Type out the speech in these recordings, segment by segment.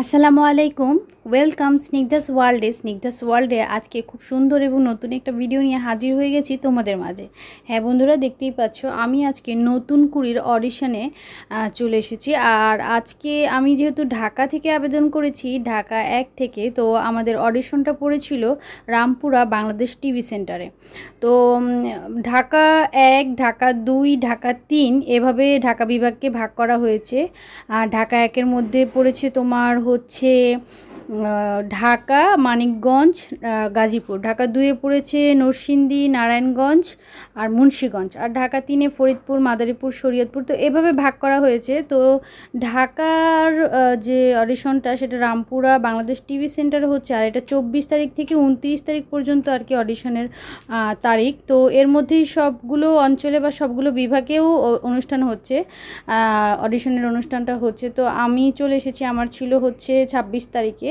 আসসালামু আলাইকুম। ওয়েলকাম স্নিগ্ধাস ওয়ার্ল্ডে স্নিগ্ধাস ওয়ার্ল্ডে আজকে খুব সুন্দর এবং নতুন একটা ভিডিও নিয়ে হাজির হয়ে গেছি তোমাদের মাঝে। হ্যাঁ বন্ধুরা, দেখতেই পাচ্ছ, আমি আজকে নতুন কুড়ির অডিশনে চলে এসেছি। আর আজকে আমি যেহেতু ঢাকা থেকে আবেদন করেছি, ঢাকা এক থেকে, তো আমাদের অডিশনটা পড়েছিল রামপুরা বাংলাদেশ টিভি সেন্টারে তো ঢাকা এক, ঢাকা দুই, ঢাকা তিন, এভাবে ঢাকা বিভাগকে ভাগ করা হয়েছে। আর ঢাকা একের মধ্যে পড়েছে তোমার হচ্ছে ঢাকা, মানিকগঞ্জ গাজীপুর। ঢাকা দুয়ে পড়েছে নরসিংদী, নারায়ণগঞ্জ আর মুন্সীগঞ্জ। আর ঢাকা তিনে ফরিদপুর, মাদারীপুর, শরীয়তপুর। তো এভাবে ভাগ করা হয়েছে। তো ঢাকার যে অডিশনটা সেটা রামপুরা বাংলাদেশ টিভি সেন্টার হচ্ছে। আর এটা চব্বিশ তারিখ থেকে উনত্রিশ তারিখ পর্যন্ত আর কি অডিশনের তারিখ। তো এর মধ্যেই সবগুলো অঞ্চলে বা সবগুলো বিভাগেও অনুষ্ঠান হচ্ছে। অডিশনের অনুষ্ঠানটা হচ্ছে। তো আমি চলে এসেছি। আমার ছিল হচ্ছে ছাব্বিশ তারিখে।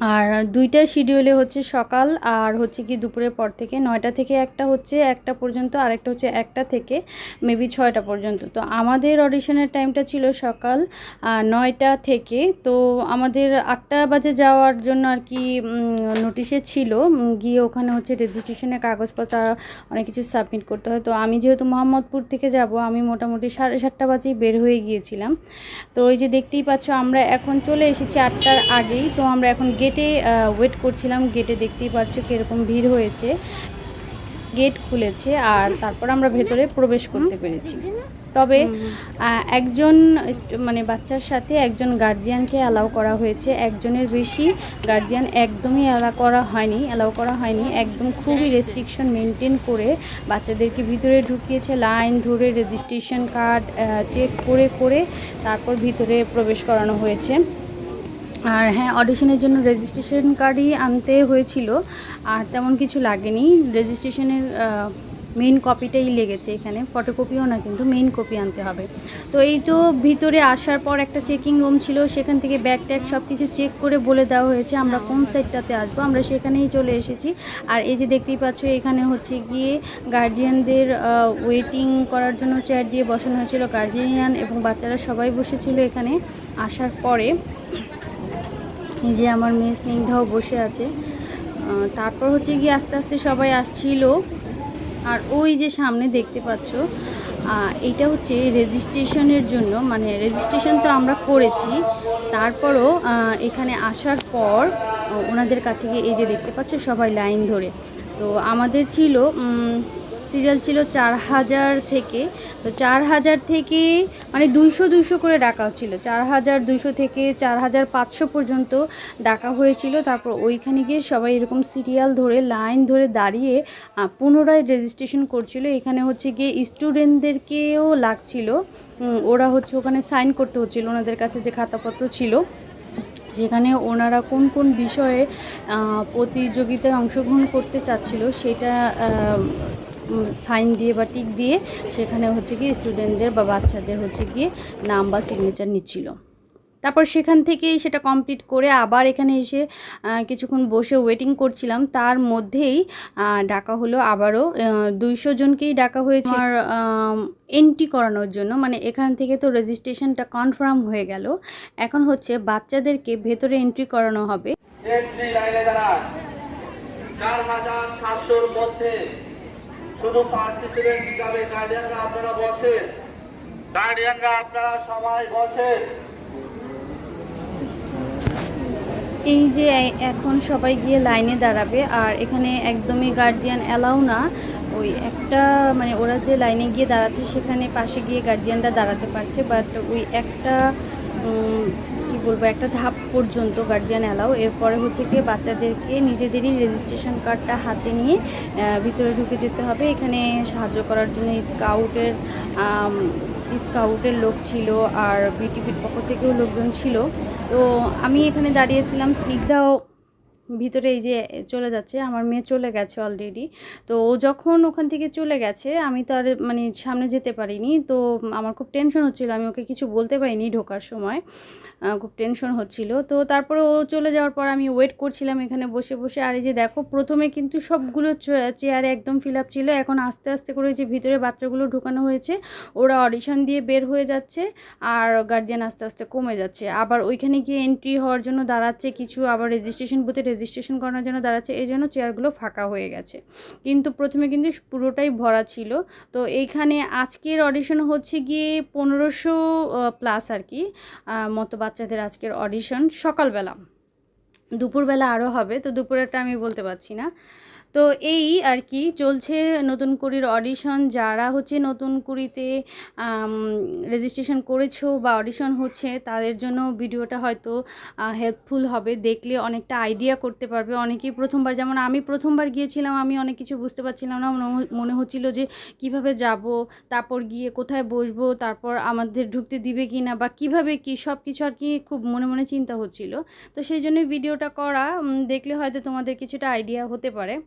আর দুইটা শিডিউলে হচ্ছে সকাল আর হচ্ছে কি দুপুরের পর থেকে। নয়টা থেকে একটা হচ্ছে, একটা পর্যন্ত আর একটা হচ্ছে একটা থেকে মেবি ছয়টা পর্যন্ত। তো আমাদের অডিশনের টাইমটা ছিল সকাল নয়টা থেকে। তো আমাদের আটটা বাজে যাওয়ার জন্য আর কি নোটিশে ছিল। গিয়ে ওখানে হচ্ছে রেজিস্ট্রেশনের কাগজপত্র, অনেক কিছু সাবমিট করতে হয়। তো আমি যেহেতু মোহাম্মদপুর থেকে যাব, আমি মোটামুটি সাড়ে সাতটা বাজেই বের হয়ে গিয়েছিলাম। তো এই যে দেখতেই পাচ্ছ, আমরা এখন চলে এসেছি আটটার আগেই। তো আমরা এখন গেটে ওয়েট করছিলাম, গেটে দেখতেই পাচ্ছ কীরকম ভিড় হয়েছে। গেট খুলেছে আর তারপর আমরা ভেতরে প্রবেশ করতে পেরেছি। তবে একজন মানে বাচ্চার সাথে একজন গার্জিয়ানকে অ্যালাউ করা হয়েছে। একজনের বেশি গার্জিয়ান একদমই অ্যালাউ করা হয়নি অ্যালাউ করা হয়নি। একদম খুবই রেস্ট্রিকশন মেনটেন করে বাচ্চাদেরকে ভিতরে ঢুকিয়েছে। লাইন ধরে রেজিস্ট্রেশন কার্ড চেক করে করে তারপর ভিতরে প্রবেশ করানো হয়েছে। আর হ্যাঁ অডিশনের জন্য রেজিস্ট্রেশন কার্ডই আনতে হয়েছিল আর তেমন কিছু লাগেনি। রেজিস্ট্রেশনের মেইন কপিটাই লেগেছে এখানে ফটোকপিও না কিন্তু মেইন কপি আনতে হবে। তো এই তো ভিতরে আসার পর একটা চেকিং রুম ছিল সেখান থেকে ব্যাগ ট্যাগ সব কিছু চেক করে বলে দেওয়া হয়েছে আমরা কোন সাইডটাতে আসব আমরা সেখানেই চলে এসেছি। আর এই যে দেখতেই পাচ্ছ এখানে হচ্ছে গিয়ে গার্জিয়ানদের ওয়েটিং করার জন্য চেয়ার দিয়ে বসানো হয়েছিল গার্জিয়ান এবং বাচ্চারা সবাই বসেছিল এখানে আসার পরে। যে আমার মেয়ে স্নিগ্ধাও বসে আছে। তারপর হচ্ছে গিয়ে আস্তে আস্তে সবাই আসছিল। আর ওই যে সামনে দেখতে পাচ্ছ এইটা হচ্ছে রেজিস্ট্রেশনের জন্য মানে রেজিস্ট্রেশন তো আমরা করেছি। তারপরও এখানে আসার পর ওনাদের কাছে গিয়ে এই যে দেখতে পাচ্ছ সবাই লাইন ধরে। তো আমাদের ছিল সিরিয়াল ছিল চার হাজার থেকে। তো চার হাজার থেকে মানে দুইশো দুইশো করে ডাকা হচ্ছিল। চার হাজার দুইশো থেকে চার হাজার পাঁচশো পর্যন্ত ডাকা হয়েছিল। তারপর ওইখানে গিয়ে সবাই এরকম সিরিয়াল ধরে, লাইন ধরে দাঁড়িয়ে পুনরায় রেজিস্ট্রেশন করছিল। এখানে হচ্ছে গিয়ে স্টুডেন্টদেরকেও লাগছিল। ওরা হচ্ছে ওখানে সাইন করতে হচ্ছিল ওনাদের কাছে যে খাতাপত্র ছিল। যেখানে ওনারা কোন কোন বিষয়ে প্রতিযোগিতায় অংশগ্রহণ করতে চাচ্ছিল সেটা সাইন দিয়ে বা টিক দিয়ে সেখানে হচ্ছে গিয়ে স্টুডেন্টদের বা বাচ্চাদের হচ্ছে গিয়ে নাম বা সিগনেচার নিচ্ছিল। তারপর সেখান থেকেই সেটা কমপ্লিট করে আবার এখানে এসে কিছুক্ষণ বসে ওয়েটিং করছিলাম। তার মধ্যেই ডাকা হলো আবারও। দুইশো জনকেই ডাকা হয়েছে। আর এন্ট্রি করানোর জন্য মানে এখান থেকে তো রেজিস্ট্রেশনটা কনফার্ম হয়ে গেল। এখন হচ্ছে বাচ্চাদেরকে ভেতরে এন্ট্রি করানো হবে। মধ্যে শুধু পার্টিসিপেন্ট হিসাবে গার্ডিয়ানরা আপনারা বসেন। গার্ডিয়ানরা আপনারা সবাই বসেন। এই যে এখন সবাই গিয়ে লাইনে দাঁড়াবে, আর এখানে একদমই গার্জিয়ান অ্যালাউ না। ওই একটা মানে ওরা যে লাইনে গিয়ে দাঁড়াচ্ছে, সেখানে পাশে গিয়ে গার্জিয়ানরা দাঁড়াতে পারছে বাট ওই একটা বলব, একটা ধাপ পর্যন্ত গার্জিয়ান অ্যালাও এরপরে হচ্ছে কি বাচ্চাদেরকে নিজেদেরই রেজিস্ট্রেশন কার্ডটা হাতে নিয়ে ভিতরে ঢুকে যেতে হবে। এখানে সাহায্য করার জন্য স্কাউটের স্কাউটের লোক ছিল আর বিটিভির পক্ষ থেকেও লোকজন ছিল। তো আমি এখানে দাঁড়িয়েছিলাম স্নিগ্ধাও ভিতরে এই যে চলে যাচ্ছে, আমার মেয়ে চলে গেছে অলরেডি তো ও যখন ওখান থেকে চলে গেছে, আমি তো আর মানে সামনে যেতে পারিনি। তো আমার খুব টেনশন হচ্ছিল, আমি ওকে কিছু বলতে পারিনি ঢোকার সময়। খুব টেনশন হচ্ছিল। তো তারপরে ও চলে যাওয়ার পর আমি ওয়েট করছিলাম এখানে বসে বসে। আর এই যে দেখো, প্রথমে কিন্তু সবগুলো চেয়ারে একদম ফিল আপ ছিল। এখন আস্তে আস্তে করে যে ভিতরে বাচ্চাগুলো ঢোকানো হয়েছে, ওরা অডিশন দিয়ে বের হয়ে যাচ্ছে আর গার্জিয়ান আস্তে আস্তে কমে যাচ্ছে। আবার ওইখানে গিয়ে এন্ট্রি হওয়ার জন্য দাঁড়াচ্ছে কিছু, আবার রেজিস্ট্রেশন বুথে রেজিস্ট্রেশন করানোর জন্য দাঁড়াচ্ছে, এই জন্য চেয়ারগুলো ফাঁকা হয়ে গেছে। কিন্তু প্রথমে কিন্তু পুরোটাই ভরা ছিল। তো এইখানে আজকের অডিশন হচ্ছে গিয়ে পনেরোশো প্লাস আর কি মতো বাচ্চাদের আজকের অডিশন সকালবেলা। দুপুরবেলা আরও হবে, তো দুপুরেরটা আমি বলতে পারছি না। তো এই আর কি চলছে নতুন কুড়ির অডিশন যারা হচ্ছে নতুন কুড়িতে রেজিস্ট্রেশন করেছ বা অডিশন হচ্ছে, তাদের জন্য ভিডিওটা হয়তো হেল্পফুল হবে। দেখলে অনেকটা আইডিয়া করতে পারবে। অনেকেই প্রথমবার, যেমন আমি প্রথমবার গিয়েছিলাম, আমি অনেক কিছু বুঝতে পারছিলাম না। মনে- হচ্ছিল যে কীভাবে যাব, তারপর গিয়ে কোথায় বসবো, তারপর আমাদের ঢুকতে দিবে কি না বা কীভাবে কি সব কিছু আর কি খুব মনে মনে চিন্তা হচ্ছিল। তো সেই জন্যই ভিডিওটা করা দেখলে হয়তো তোমাদের কিছুটা আইডিয়া হতে পারে।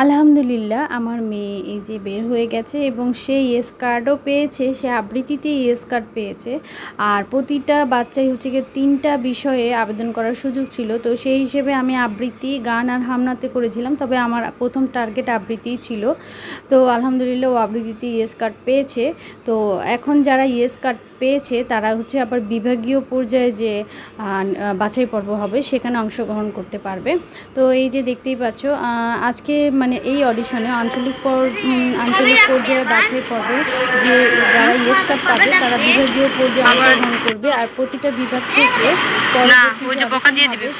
আলহামদুলিল্লাহ, আমার মেয়ে এই যে বের হয়ে গেছে এবং সে ইয়েস কার্ডও পেয়েছে, সে আবৃত্তিতে ইয়েস কার্ড পেয়েছে। আর প্রতিটা বাচ্চাই হচ্ছে গিয়ে তিনটা বিষয়ে আবেদন করার সুযোগ ছিল। তো সেই হিসেবে আমি আবৃত্তি, গান আর হামনাতে করেছিলাম, তবে আমার প্রথম টার্গেট আবৃত্তিই ছিল। তো আলহামদুলিল্লাহ, ও আবৃত্তিতে ইয়েস কার্ড পেয়েছে। তো এখন যারা ইয়েস কার্ড পেয়েছে, তারা হচ্ছে আবার বিভাগীয় পর্যায়ে যে বাছাই পর্ব হবে, সেখানে অংশগ্রহণ করতে পারবে। তো এই যে দেখতেই পাচ্ছ আজকে মানে এই অডিশনে আঞ্চলিক পর আঞ্চলিক পর্যায়ে বাছাই পর্বে যে যারা ইয়েস কার্ড পাবে তারা বিভাগীয় পর্যায়ে অংশগ্রহণ করবে। আর প্রতিটা বিভাগ থেকে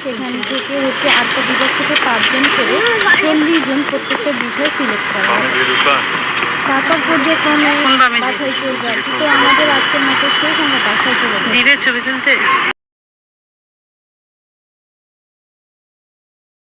সেখান থেকে হচ্ছে আটটা বিভাগ থেকে পাঁচজন করে চল্লিশ জন প্রত্যেকটা বিষয় সিলেক্ট করা তারপর পর্যায়ক্রমে বাছাই চলবে আর কি। তো আমাদের আজকের মতো শেষ আমরা বাসায় চলে যাব ছবি তুলতে?